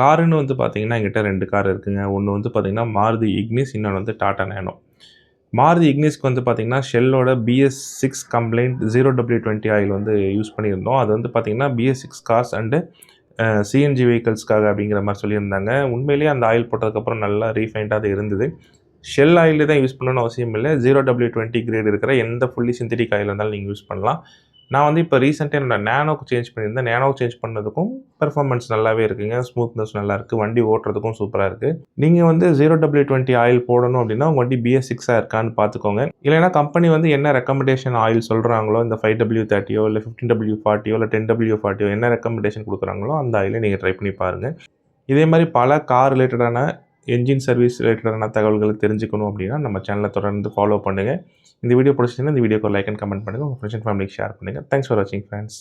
காருன்னு வந்து பார்த்தீங்கன்னா என்கிட்ட ரெண்டு கார் இருக்குங்க. ஒன்று வந்து பார்த்தீங்கன்னா மாருதி இக்னிஸ் இன்னொன்று வந்து டாடா நேனோ. மாருதி இக்னிஸ்க்கு வந்து பார்த்தீங்கன்னா ஷெல்லோட BS six compliant zero W twenty oil வந்து யூஸ் பண்ணியிருந்தோம். அது வந்து பார்த்தீங்கன்னா BS six cars and CNG வெஹிக்கல்ஸ்க்காக அப்படிங்கிற மாதிரி சொல்லியிருந்தாங்க. உண்மையிலேயே அந்த ஆயில் போட்டதுக்கப்புறம் நல்லா ரீஃபைண்டாக அது இருந்தது. ஷெல் ஆயில் தான் யூஸ் பண்ணணும்னு அவசியம் இல்லை. ஜீரோ டபிள்யூ டுவெண்ட்டி கிரேட் இருக்கிற எந்த ஃபுல்லி சிந்தட்டிக் ஆயில் இருந்தாலும் நீங்கள் யூஸ் பண்ணலாம். நான் வந்து இப்போ ரீசெண்டாக என்னோட நேனோக்கு சேஞ்ச் பண்ணியிருந்தேன். நேனோக்கு சேஞ்ச் பண்ணதுக்கும் பெர்ஃபார்மன்ஸ் நல்லாவே இருக்குங்க. ஸ்மூத்னஸ் நல்லா இருக்குது வண்டி ஓட்டுறதுக்கும் சூப்பராக இருக்குது நீங்கள் வந்து ஜீரோ டபிள்யூ டுவெண்ட்டி ஆயில் போடணும் அப்படின்னா உங்கள் வண்டி பிஎஸ் சிக்ஸாக இருக்கான்னு பார்த்துக்கோங்க இல்லைனா கம்பெனி வந்து என்ன ரெக்கமெண்டேஷன் ஆயில் சொல்கிறாங்களோ இந்த ஃபைவ் டபிள்யூ தேர்ட்டியோ இல்லை ஃபிஃப்டின் டபிள்யூ ஃபார்ட்டியோ இல்லை டென் டபிள்யூ ஃபார்ட்டியோ என்ன ரெக்கமெண்டேஷன் கொடுக்குறாங்களோ அந்த ஆயிலை நீங்கள் ட்ரை பண்ணி பாருங்கள் இதே மாதிரி பல கார் ரிலேட்டடான என்ஜின் சர்வீஸ் ரிலேட்டடான தகவல்களை தெரிஞ்சுக்கணும் அப்படின்னா நம்ம சேனலை தொடர்ந்து ஃபாலோ பண்ணுங்கள் இந்த வீடியோ பிடிச்சிங்கன்னா இந்த வீடியோக்கு லைக் அண்ட் கமெண்ட் பண்ணுங்கள் உங்கள் ஃப்ரெண்ட்ஸ் அண்ட் ஃபேமிலிக்கு ஷேர் பண்ணுங்கள் தேங்க்ஸ் ஃபார் வாட்சிங் ஃப்ரெண்ட்ஸ்